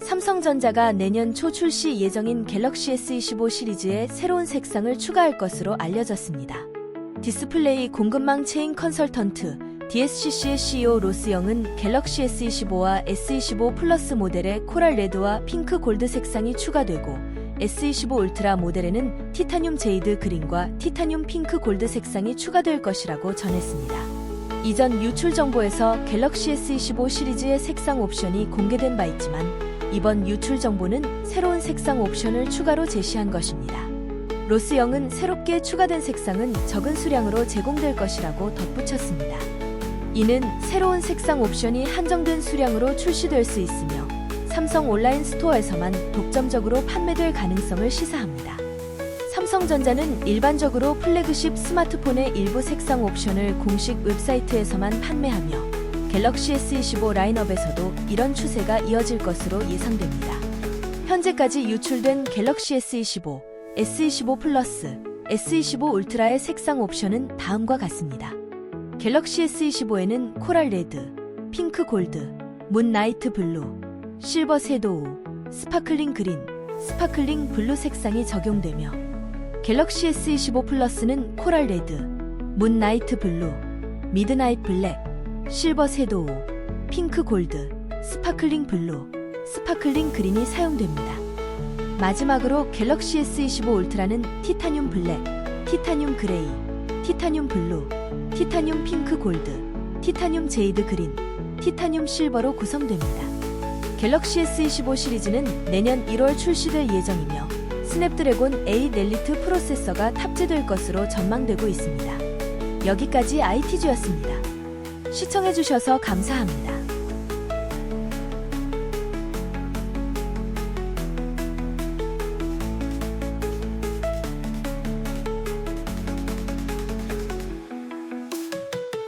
삼성전자가 내년 초 출시 예정인 갤럭시 S25 시리즈에 새로운 색상을 추가할 것으로 알려졌습니다. 디스플레이 공급망 체인 컨설턴트 DSCC의 CEO 로스 영은 갤럭시 S25와 S25 플러스 모델에 코랄 레드와 핑크 골드 색상이 추가되고 S25 울트라 모델에는 티타늄 제이드 그린과 티타늄 핑크 골드 색상이 추가될 것이라고 전했습니다. 이전 유출 정보에서 갤럭시 S25 시리즈의 색상 옵션이 공개된 바 있지만 이번 유출 정보는 새로운 색상 옵션을 추가로 제시한 것입니다. 로스 영은 새롭게 추가된 색상은 적은 수량으로 제공될 것이라고 덧붙였습니다. 이는 새로운 색상 옵션이 한정된 수량으로 출시될 수 있으며 삼성 온라인 스토어에서만 독점적으로 판매될 가능성을 시사합니다. 삼성전자는 일반적으로 플래그십 스마트폰의 일부 색상 옵션을 공식 웹사이트에서만 판매하며 갤럭시 S25 라인업에서도 이런 추세가 이어질 것으로 예상됩니다. 현재까지 유출된 갤럭시 S25, S25 플러스, S25 울트라의 색상 옵션은 다음과 같습니다. 갤럭시 S25에는 코랄 레드, 핑크 골드, 문 나이트 블루, 실버 섀도우, 스파클링 그린, 스파클링 블루 색상이 적용되며 갤럭시 S25 플러스는 코랄 레드, 문 나이트 블루, 미드나잇 블랙, 실버 섀도우, 핑크 골드, 스파클링 블루, 스파클링 그린이 사용됩니다. 마지막으로 갤럭시 S25 울트라는 티타늄 블랙, 티타늄 그레이, 티타늄 블루, 티타늄 핑크 골드, 티타늄 제이드 그린, 티타늄 실버로 구성됩니다. 갤럭시 S25 시리즈는 내년 1월 출시될 예정이며 스냅드래곤 8 엘리트 프로세서가 탑재될 것으로 전망되고 있습니다. 여기까지 ITG였습니다. 시청해주셔서 감사합니다.